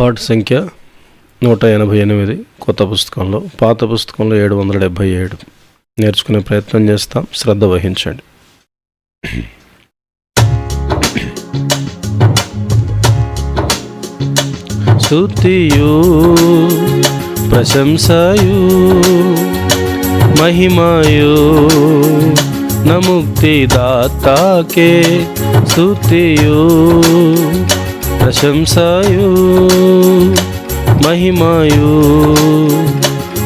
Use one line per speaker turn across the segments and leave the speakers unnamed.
పాట సంఖ్య నూట ఎనభై ఎనిమిది కొత్త పుస్తకంలో పాత పుస్తకంలో ఏడు వందల డెబ్భై ఏడు. నేర్చుకునే ప్రయత్నం చేస్తాం. శ్రద్ధ వహించండి. స్తుతియు ప్రశంసయు మహిమయు నముక్తి దాతాకే స్తుతియు. ప్రశంసాయు మహిమాయు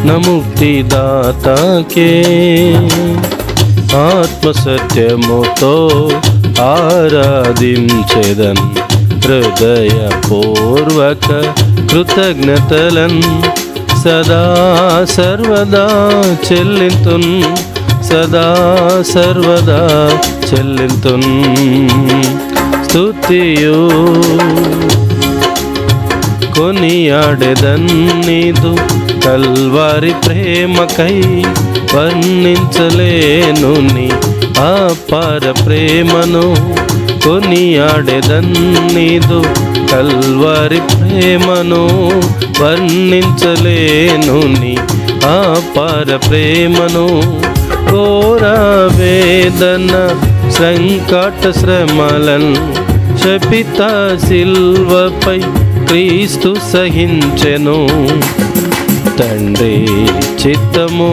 నముక్తిదాతకే. ఆత్మసత్యముతో ఆరాధించెదన్ హృదయపూర్వక కృతజ్ఞతలన్ సదా సర్వదా చెల్లింతున్ సదా సర్వదా చెల్లింతున్. స్తుతియు కొనియాడెదన్నీదు కల్వారి ప్రేమకై వర్ణించలేను నీ అపార ప్రేమను. కొనియాడెదన్నీదు కల్వారి ప్రేమను వర్ణించలేను నీ అపార ప్రేమను. ఘోర వేదన సంకట శ్రమలన్ శపిత సిల్వపై క్రీస్తు సహించెను. తండ్రి చిత్తము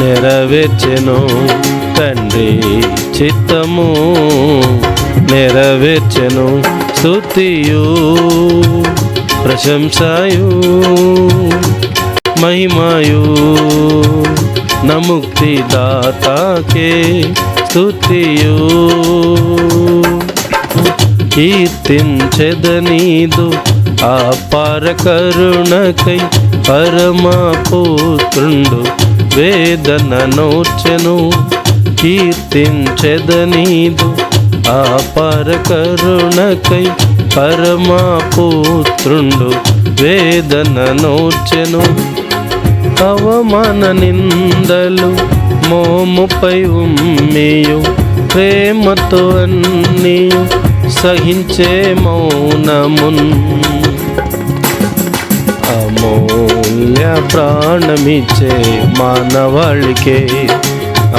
నెరవేర్చెను. తండ్రి చిత్తము నెరవేర్చెను. స్థుతియు ప్రశంసాయు మహిమాయు నముక్తిదాతాకే స్తుతియు. కీర్తించెదనీదు అపార కరుణకై పరమపుత్రుండు వేదన నోచెను. కీర్తించెదనీదు అపార కరుణకై పరమపుత్రుండు వేదన నోచెను. అవమాన నిందలు మోముపై ఉమ్మియు ప్రేమతో అన్నీయు సహించే మౌనమున్ అమూల్య ప్రాణమిచ్చే మానవాళికే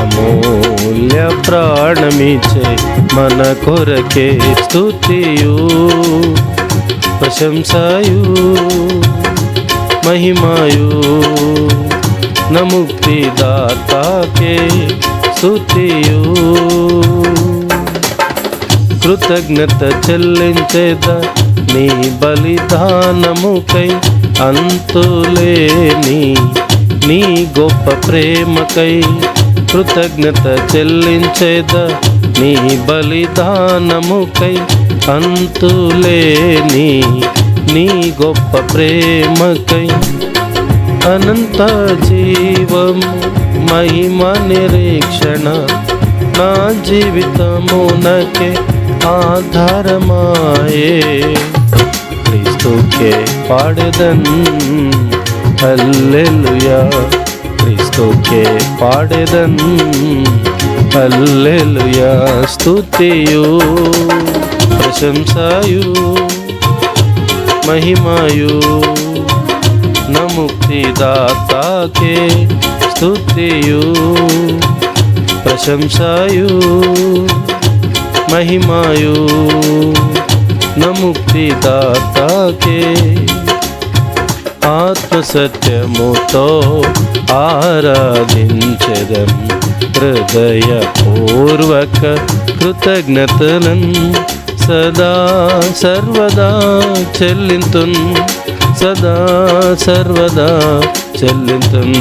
అమూల్య ప్రాణమిచ్చే మన కొరకే స్థుతియు ప్రశంసయు మహిమాయు నముక్తిదాతాకే స్థుతియు కృతజ్ఞత చెల్లించేద నీ బలిదానముకై అంతులేని నీ గొప్ప ప్రేమకై కృతజ్ఞత చెల్లించేద నీ బలిదానముకై అంతులేని నీ గొప్ప ప్రేమకై అనంత జీవం మహిమ నిరీక్షణ నా జీవితమునకే ఆధారమాయే. క్రీస్తుకే పాడెదన్. హల్లెలుయా. క్రీస్తుకే పాడెదన్. హల్లెలుయా. స్తుతియు. ప్రశంసాయు. మహిమాయు. నముక్తిదాతాకే స్తుతియు. ప్రశంసాయు. మహిమయు నముక్తి దాతాకే ఆత్మసత్యముతో ఆరాధించదం హృదయపూర్వక కృతజ్ఞతలన్ సదా సర్వదా చెల్లింతున్ సదా సర్వదా చెల్లింతున్.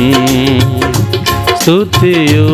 స్తుతియు